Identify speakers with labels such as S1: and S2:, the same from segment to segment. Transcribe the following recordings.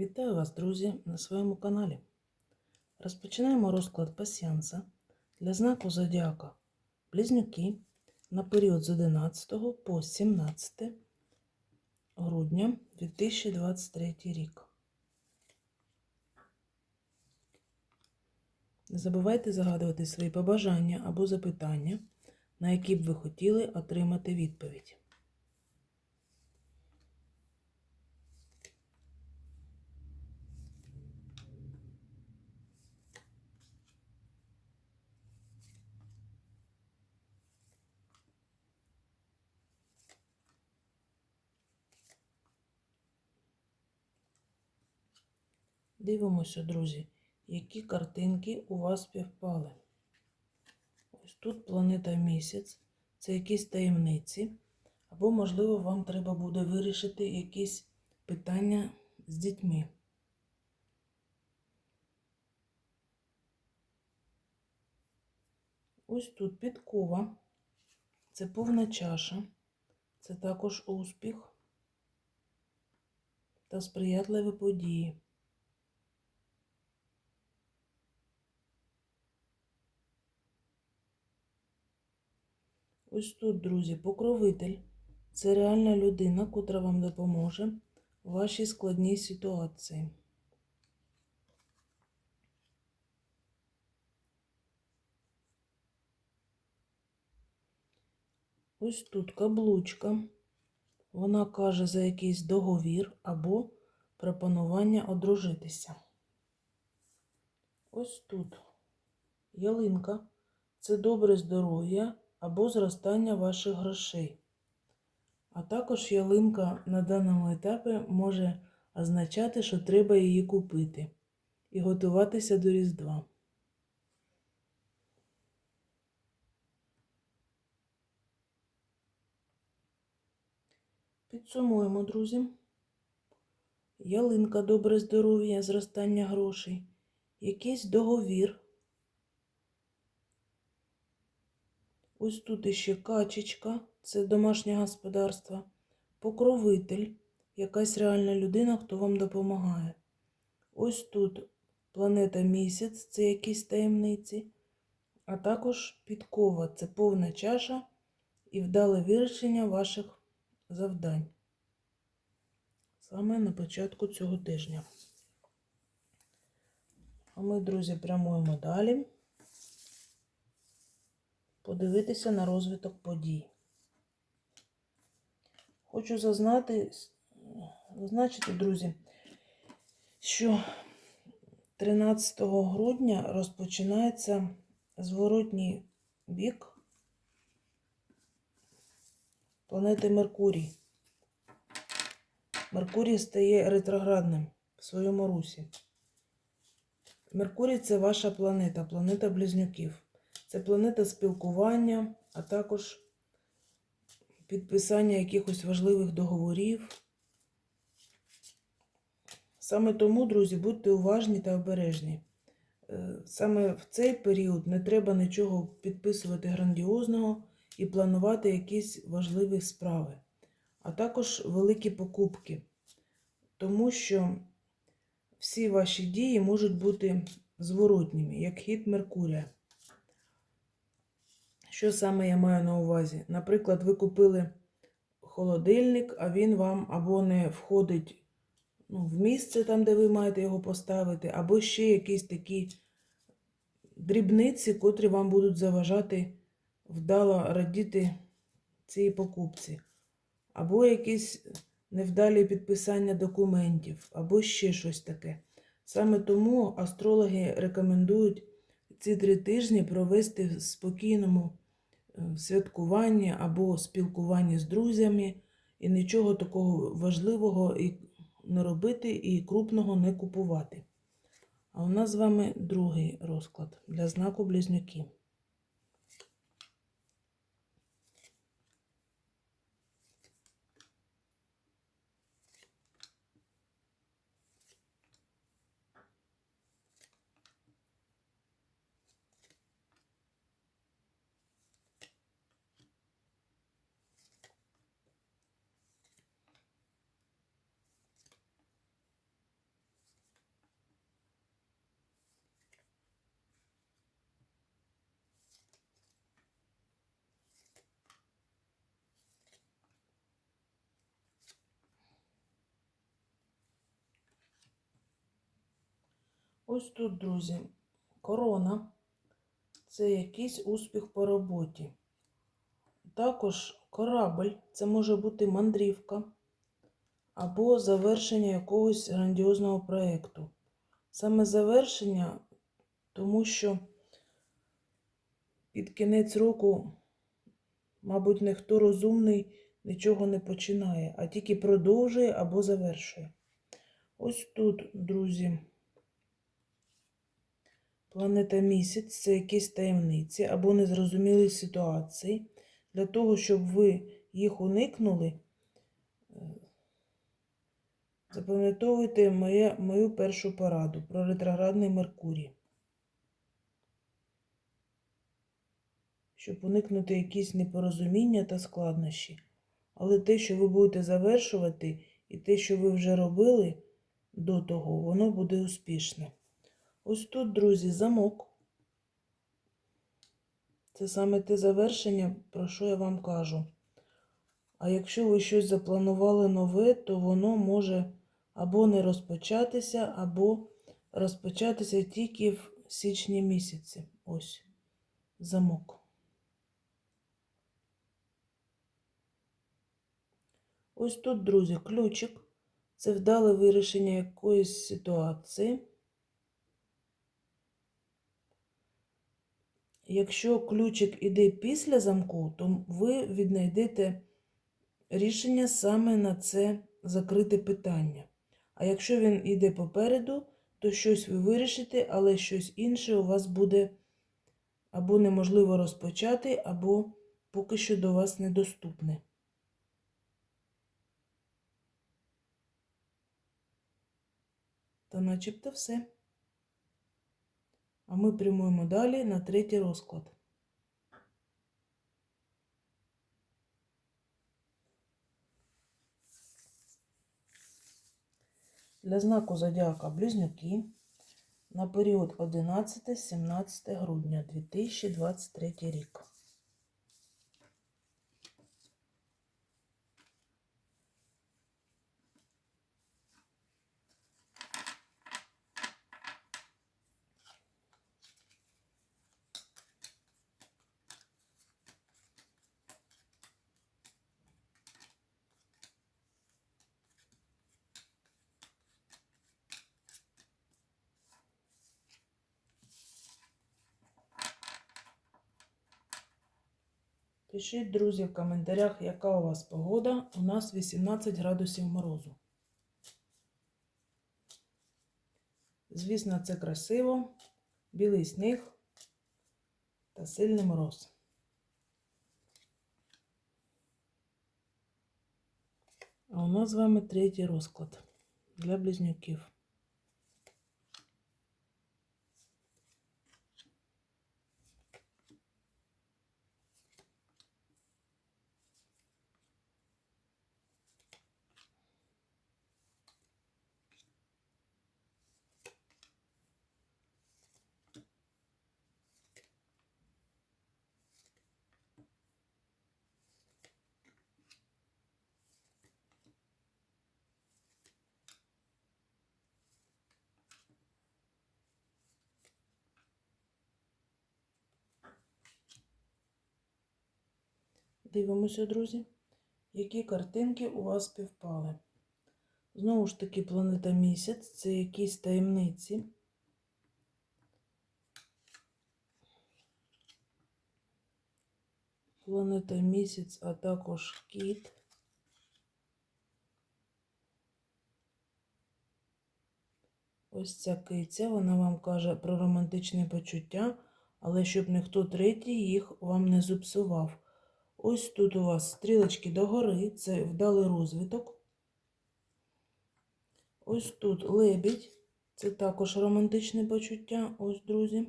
S1: Вітаю вас, друзі, на своєму каналі. Розпочинаємо розклад пасіанса для знаку Зодіака Близнюки на період з 11 по 17 грудня 2023 рік. Не забувайте загадувати свої побажання або запитання, на які б ви хотіли отримати відповідь. Дивимося, друзі, які картинки у вас співпали. Ось тут планета місяць, це якісь таємниці, або, можливо, вам треба буде вирішити якісь питання з дітьми. Ось тут підкова, це повна чаша, це також успіх та сприятливі події. Ось тут, друзі, покровитель це реальна людина, котра вам допоможе в вашій складній ситуації. Ось тут каблучка. Вона каже за якийсь договір або пропонування одружитися. Ось тут ялинка це добре здоров'я або зростання ваших грошей. А також ялинка на даному етапі може означати, що треба її купити і готуватися до Різдва. Підсумуємо, друзі. Ялинка добре здоров'я, зростання грошей, якийсь договір. Ось тут іще качечка, це домашнє господарство, покровитель, якась реальна людина, хто вам допомагає. Ось тут планета місяць, це якісь таємниці, а також підкова це повна чаша і вдале вирішення ваших завдань. Саме на початку цього тижня. А ми, друзі, прямуємо далі подивитися на розвиток подій. Хочу зазнати, зазначити, друзі, що 13 грудня розпочинається зворотній бік планети Меркурій. Меркурій стає ретроградним в своєму русі. Меркурій це ваша планета, планета близнюків. Це планета спілкування, а також підписання якихось важливих договорів. Саме тому, друзі, будьте уважні та обережні. Е, саме в цей період не треба нічого підписувати грандіозного і планувати якісь важливі справи, а також великі покупки, тому що всі ваші дії можуть бути зворотніми, як хід Меркурія. Що саме я маю на увазі? Наприклад, ви купили холодильник, а він вам або не входить ну, в місце там, де ви маєте його поставити, або ще якісь такі дрібниці, котрі вам будуть заважати вдало радіти цій покупці. Або якісь невдалі підписання документів, або ще щось таке. Саме тому астрологи рекомендують ці три тижні провести в спокійному Е, святкуванні або спілкуванні з друзями, і нічого такого важливого не робити і крупного не купувати. А у нас з вами другий розклад для знаку близнюки. Ось тут, друзі, корона це якийсь успіх по роботі. Також корабль це може бути мандрівка або завершення якогось грандіозного проєкту. Саме завершення, тому що під кінець року, мабуть, ніхто розумний нічого не починає, а тільки продовжує або завершує. Ось тут, друзі, планета місяць це якісь таємниці або незрозумілі ситуації. Для того, щоб ви їх уникнули, е, запам'ятовуйте моє, мою першу пораду про ретроградний Меркурій. Щоб уникнути якісь непорозуміння та складнощі. Але те, що ви будете завершувати, і те, що ви вже робили до того, воно буде успішне. Ось тут, друзі, замок. Це саме те завершення, про що я вам кажу. А якщо ви щось запланували нове, то воно може або не розпочатися, або розпочатися тільки в січні місяці. Ось замок. Ось тут, друзі, ключик. Це вдале вирішення якоїсь ситуації. Якщо ключик іде після замку, то ви віднайдете рішення саме на це закрите питання. А якщо він іде попереду, то щось ви вирішите, але щось інше у вас буде або неможливо розпочати, або поки що до вас недоступне. Та начебто все. А ми прямуємо далі на третій розклад. Для знаку зодіака Близнюки на період 11-17 грудня 2023 рік. Пишіть, друзі, в коментарях, яка у вас погода. У нас 18 градусів морозу. Звісно, це красиво, білий сніг та сильний мороз. А у нас з вами третій розклад для близнюків. Дивимося, друзі, які картинки у вас співпали. Знову ж таки, планета місяць це якісь таємниці. Планета місяць, а також кіт. Ось ця киця, вона вам каже про романтичне почуття, але щоб ніхто третій їх вам не зіпсував. Ось тут у вас стрілочки догори, це вдалий розвиток. Ось тут лебідь, це також романтичне почуття. Ось, друзі.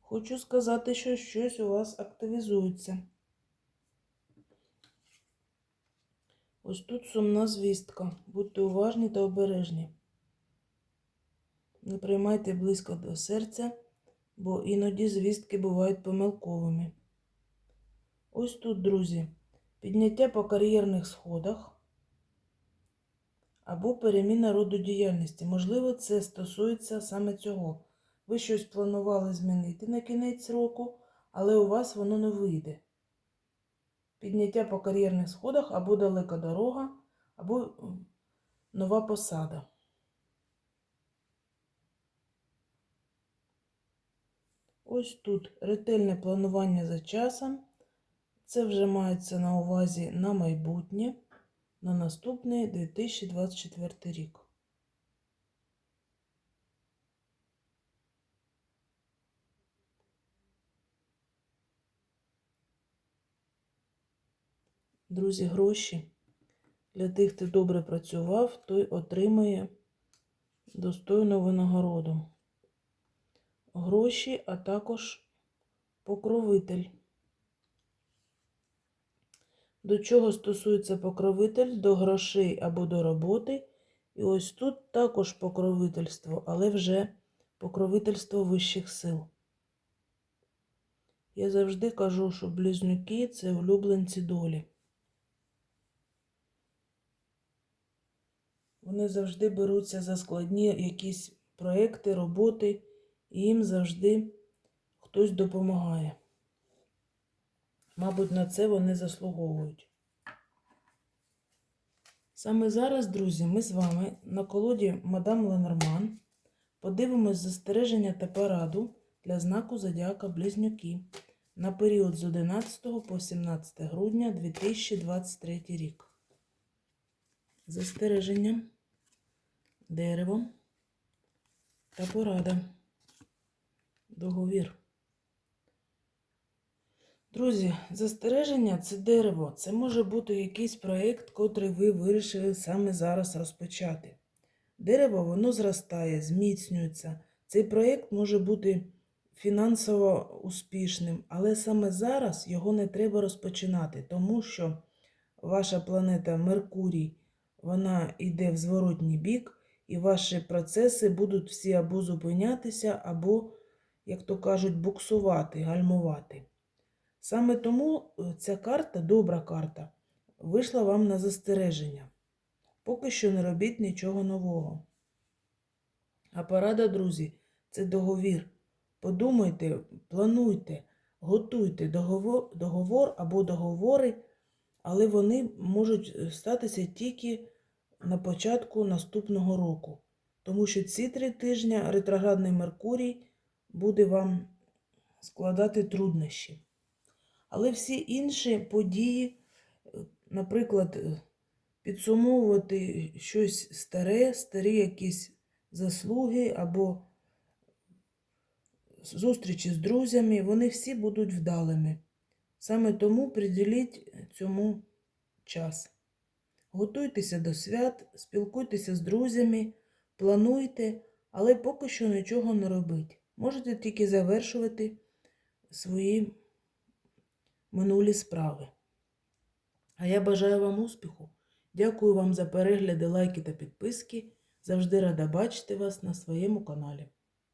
S1: Хочу сказати, що щось у вас активізується. Ось тут сумна звістка. Будьте уважні та обережні. Не приймайте близько до серця бо іноді звістки бувають помилковими. Ось тут, друзі, підняття по кар'єрних сходах, або переміна роду діяльності. Можливо, це стосується саме цього. Ви щось планували змінити на кінець року, але у вас воно не вийде. Підняття по кар'єрних сходах або далека дорога, або нова посада. Ось тут ретельне планування за часом. Це вже мається на увазі на майбутнє, на наступний 2024 рік. Друзі, гроші для тих, хто добре працював, той отримає достойну винагороду. Гроші, а також покровитель. До чого стосується покровитель? До грошей або до роботи. І ось тут також покровительство, але вже покровительство вищих сил. Я завжди кажу, що близнюки це улюбленці долі. Вони завжди беруться за складні якісь проекти, роботи, і їм завжди хтось допомагає. Мабуть, на це вони заслуговують. Саме зараз, друзі, ми з вами на колоді Мадам Ленорман подивимось застереження та пораду для знаку Зодіака Близнюки на період з 11 по 17 грудня 2023 рік. Застереження, дерево та порада. Договір. Друзі, застереження це дерево. Це може бути якийсь проєкт, котрий ви вирішили саме зараз розпочати. Дерево воно зростає, зміцнюється. Цей проєкт може бути фінансово успішним, але саме зараз його не треба розпочинати, тому що ваша планета Меркурій вона йде в зворотній бік, і ваші процеси будуть всі або зупинятися, або, як то кажуть, буксувати, гальмувати. Саме тому е, ця карта, добра карта, вийшла вам на застереження. Поки що не робіть нічого нового. А порада, друзі, це договір. Подумайте, плануйте, готуйте договор, договор або договори, але вони можуть е, статися тільки на початку наступного року. Тому що ці три тижні ретроградний Меркурій буде вам складати труднощі. Але всі інші події, наприклад, е, підсумовувати щось старе, старі якісь заслуги або зустрічі з друзями, вони всі будуть вдалими. Саме тому приділіть цьому час. Готуйтеся до свят, спілкуйтеся з друзями, плануйте, але поки що нічого не робіть. Можете тільки завершувати свої минулі справи. А я бажаю вам успіху. Дякую вам за перегляди, лайки та підписки. Завжди рада бачити вас на своєму каналі.